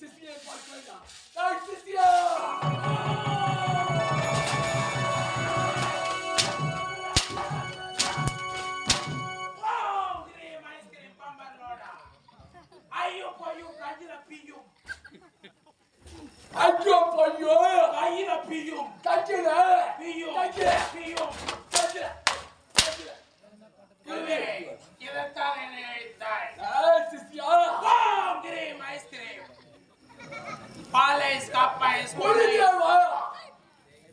சிசியை பார்க்கலாம் டேய் சிசியா ஐயோ பையோ கையில பியும் ஐயோ பையோ கையில பியும் கட்டில பியும் கட்டில பியும் பால் ஐஸ் கப் ஐஸ் குருதேவா?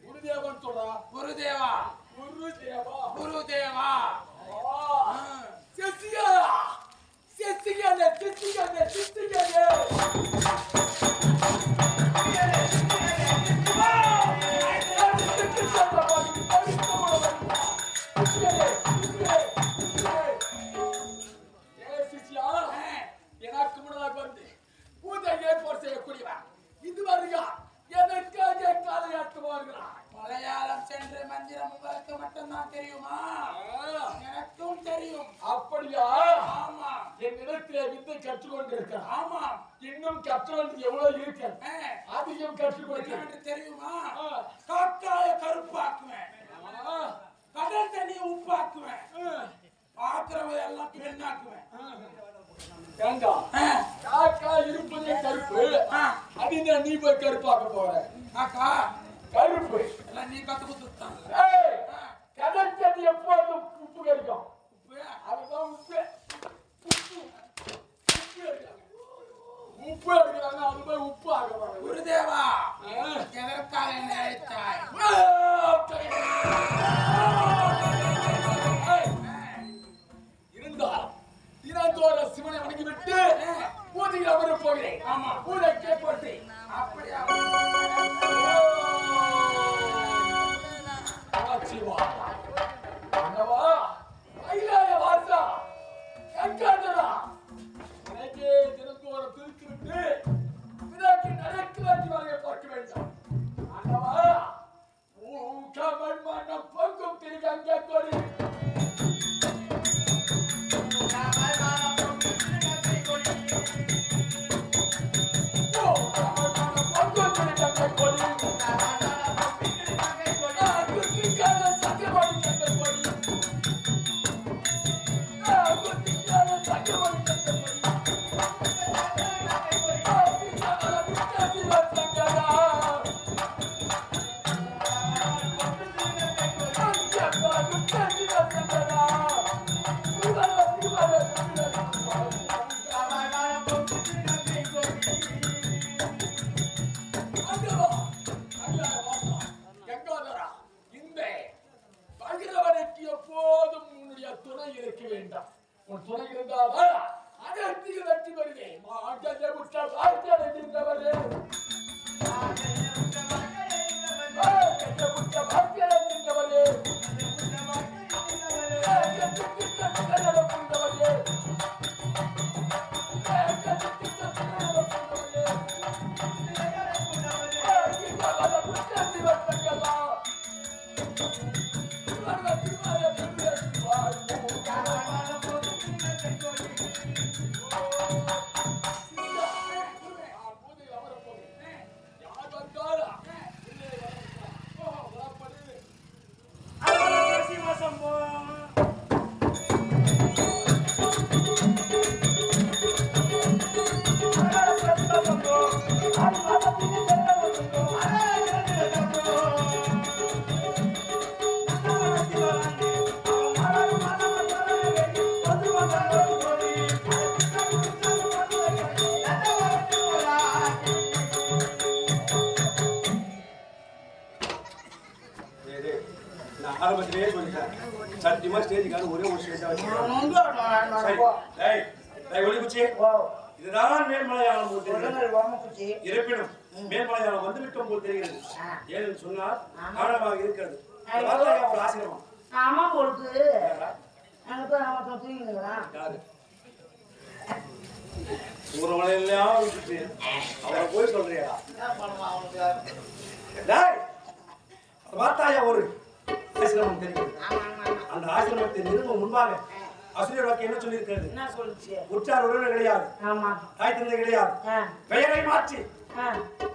குருதேவன் சொல்றா. குருதேவா. குருதேவா? குருதேவா. சிசியா? சிசியா சிசியா சிசியா மந்திரம் உங்களுக்கு மட்டும்தான் தெரியுமா? எனக்கும் தெரியும். அப்படியா? ஆமா. என்னிடத்திலே வித்தை கற்றுக்கொண்டிருக்கிறான் ஆமா. இன்னும் கற்ற வேண்டியது எவ்வளவு இருக்கு அதிகம் கற்றுக்கொண்டு தெரியுமா? காக்காய கருப்பாக்குவேன். கடல் தண்ணியை உப்பாக்குவேன். பாக்குறவங்க எல்லாம் பெண்ணாக்குவேன். ஏண்டா காக்கா இருப்பதே கருப்பு? அது நீ போய் கருப்பாக்க போற? காக்கா கருப்பு. எல்லாம் நீ கத்து பூஜையில் போகிறேன் ஆமா. பூஜை கேட்பட்டு அப்படியா? சிவா அண்ணவா ஐயாய வாசா. கங்காதரா உனக்கே தினந்தோறும் பிரித்து விட்டு பிறகு நடக்க வேண்டிய வரையை பார்க்க அண்ணவா பொங்கும் திரு da, da. சத்தியமா ஸ்டேஜுக்கான ஒரே ஒரு ஸ்டேஜா குச்சி. இதுதான் மேல்மலையாளம். இருப்பினும் மேல்மலையாளம் வந்துவிட்டோம் போல் தெரிகிறது. ஏன்னு சொன்னால் ஆழமாக இருக்கிறது. ஆசிரமம் ஆமா பொழுது யாரு? ஊர்வலையெல்லாம் விட்டுட்டு. அவரை போய் சொல்றியா? டேய், பார்த்தாயா ஒரு? ஆசிரமம் தெரிகிறது அந்த ஆசிரமத்தை நிறுவ முன்பாக அசுரியர் வாக்கு என்ன சொல்லியிருக்கிறது? உற்றார் உறவினர் கிடையாது. ஆமா. தாய் தந்தை கிடையாது. பெயரை மாற்றி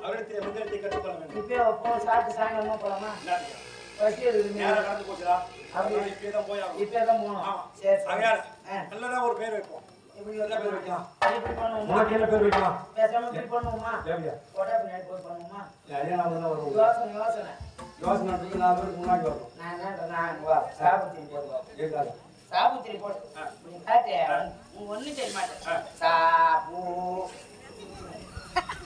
அவரிடத்தில் மந்திரத்தை கற்றுக்கொள்ள வேண்டும். இப்போ சாப்பிட்டு சாயங்காலமா போலாமா? நேரம் போச்சுடா. அப்படி. அதனால இப்பயே தான் போய் ஆகணும். இப்போ தான் போகணும். சரி சரி. ஆகையால் ஆ. நல்லதா ஒரு பேர் வைப்போம். பேர் வைக்கலாம். பேர் வைக்கலாம்? பேசாம பண்ணுவோமா? யோசனை யோசனை. யோசனை நடத்தி நாலு பேருக்கு முன்னாடி வரணும் நான் வா. சாபத்திரி போடுவோம் கேட்காது சாபத்திரி நீ காட்டு ஆ. மாட்டேன் சாபு.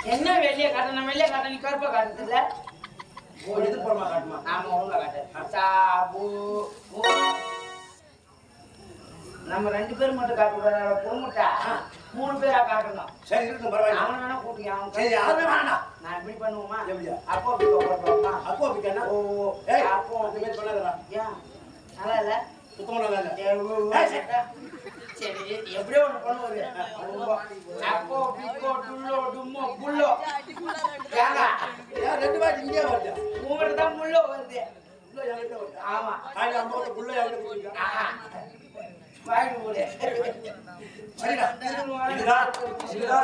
என்ன வெளியே காட்டணும் வெளியே காட்ட நீ கருப்பா காட்டுறதுல? ஓ எதிர்ப்புறமா காட்டுமா? நாம ஒழுங்கா காட்டு. சாபு. நம்ம ரெண்டு பேரும் மட்டும் காட்ட கூடாது பொண்ணுட்டா மூணு பேரா காட்டணும். சரி இருக்கட்டும் பரவாயில்ல. அவன் வேணா கூட்டி அவன் சரி யாருமே வேண்டாம் நான் இப்படி பண்ணுவோமா எப்படியா? அப்போ அப்படி அப்போ அப்படிக்கா ஓ ஏய் அப்போ அந்த மாதிரி பண்ணாதடா ஏன் நல்லா இல்ல சுத்தமா நல்லா சரி. எப்படியோ பண்ணுவது அப்போ பிக்கோ டுல்லோ டும்மோ புல்லோ ஏங்க ஏன் ரெண்டு வாட்டி இங்கே வருது உங்கள்கிட்ட தான் முள்ளோ வருது உள்ள என்கிட்ட வருது ஆமா கிட்ட புள்ள என்கிட்ட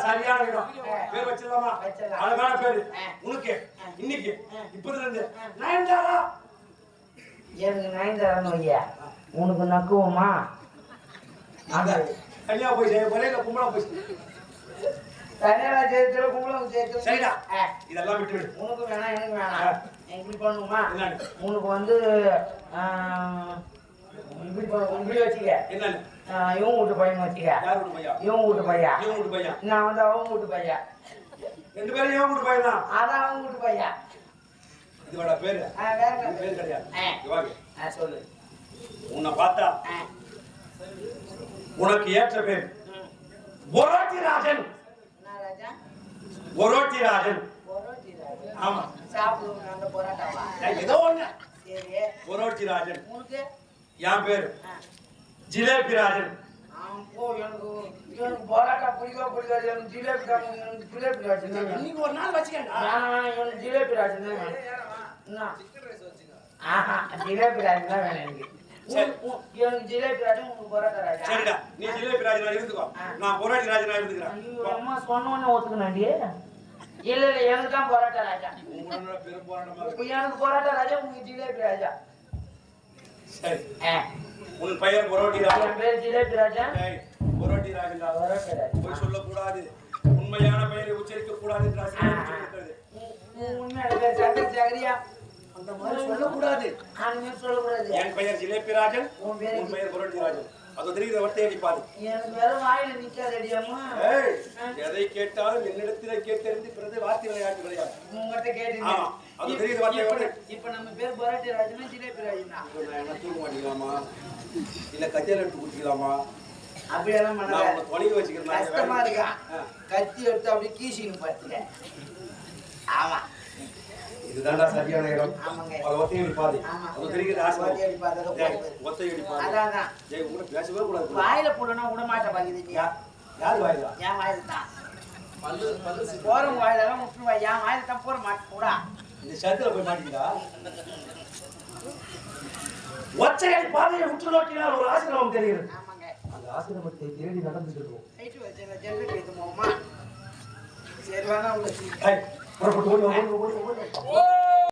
சரியான இடம். பேர் வச்சிடலாமா. அழகான பேரு. உனக்கு இன்னைக்கு. இப்பதுல இருந்து நயன்தாரா? எனக்கு நயன்தாரன் ஐயா உனக்கு நக்குவோமா? கன்னியா போய் இல்ல கும்பலா போய் தனியாரா சேர்த்துல கும்பலம் சேர்த்து சரிடா. இதெல்லாம் விட்டு விடு உனக்கு வேணாம் எனக்கு வேணாம். இப்படி பண்ணுமா? உனக்கு வந்து இப்படி இப்படி வச்சுக்க. என்னன்னு? ஆ, இவன் வீட்டு பையன் வச்சுக்க. யார் வீட்டு பையன்? இவன் வீட்டு பையன். இவன் வீட்டு பையன். நான் வந்து அவன் வீட்டு பையன். ரெண்டு பேரும் இவன் வீட்டு பையன் தான். அதான் அவன் வீட்டு பையன். இதுவோட பேரு? ஆ, வேற என்ன? பேர் கிடையாது. சொல்லு. உன்னை பார்த்தா ஆ, உனக்கு ஏற்ற பேர். ம். பொரோட்டி ராஜன் என்ன ராஜா? பொரோட்டி ராஜன் ஆமா. சாப்பிடுவோம் அந்த பொரோட்டாவா நான் ஏதோ ஒண்ணு. சரி. பொரோட்டி ராஜன் உனக்கு? என் பேரு. ஜிலேபி ராஜன். ஆம், போ எனக்கு எனக்கு பரோட்டா பிடிக்கவே பிடிக்காது எனக்கு ஜிலேபி எனக்கு ஜிலேபி ராஜன். இன்னைக்கு ஒரு நாள் வேணாம் எனக்கு ஜிலேபி ராஜன் தான்? ஆஹா ஜிலேபி ராஜன் தான் வேணும் எனக்கு. எனக்கு ஜிலேபி ராஜன் உனக்கு பரோட்டா ராஜா. சரிடா நீ ஜிலேபி ராஜனா இருந்துக்கோ. நான் பொரோட்டி ராஜனா இருந்துக்கிறேன். ஐயோ, அம்மா சொன்ன உடனே ஒத்துக்கணாண்டி இல்ல இல்ல எனக்கு தான் பரோட்டா ராஜா. உங்களோட பெரும் போராட்டமா இப்ப இருக்கு. எனக்கு பரோட்டா ராஜா உங்களுக்கு ஜிலேபி ராஜா. சரி. உன் பெயர் பொரோட்டி ராஜன் என் பேர் ஜிலேபி ராஜா. பொரோட்டி ராஜா. போய் சொல்லக்கூடாது. உண்மையான பெயரை உச்சரிக்க கூடாது என்று ஆசிரியர் சொல்லியிருக்கிறது. உண்மையான பேர் சங்கர் ஜாகரியா அந்த மாதிரி சொல்லக்கூடாது. அந்த மாதிரி சொல்லக்கூடாது. என் பெயர் ஜிலேபி ராஜன். உன் பெயர் பொரோட்டி ராஜன். அது தெரிகிற வட்டை அடிப்பாரு எனக்கு வேற வாயில நிக்காதடி அம்மா. ஏய், எதை கேட்டாலும் என்னிடத்திலே கேட்டறிந்து பிறகு வார்த்தை விளையாட்டு விளையாடு உங்ககிட்ட கேட்டு ஆமா, அது தெரியுது வார்த்தை. இப்ப நம்ம பேர் பரோட்டி ராஜனா ஜிலேபி ராஜனா நான் என்ன தூக்க மாட்டேங்கலாமா இல்ல கத்தியால எடுத்து குடிக்கலாமா அப்படியெல்லாம் பண்ணல. தொலைவி வச்சுக்கிறேன் கஷ்டமா இருக்கா. கத்தி எடுத்து அப்படியே கீசின்னு பார்த்துக்க ஆமா. இதுதான்டா சரியான இடம். ஆமாங்க. அது ஒத்தையடி பாதை ஆமா. அது தெரிகிற ஆசை. ஒத்தையடி பாதை, அதை ஏய், போடு. ஒத்தையடி பாதை அதான். ஏய் கூட பேசவே கூடாது. வாயில போடனா பாக்குது நீ. யா- யார் வாயிலா என் வாயில தான் போறவங்க வாயில எல்லாம் விட்டுருவா என் வாயில தான் போட. மாட்டேன் கூடா இந்த சத்துல போய் மாட்டிக்கிட்டா? ஒற்றையடி பாதையை உற்று நோக்கினால் ஒரு ஆசிரமம் தெரிகிறது. ஆமாங்க. அந்த ஆசிரமத்தை தேடி நடந்துட்டு இருக்கோம் சரி வேணா உங்களுக்கு 不是，我，我有，我有，我。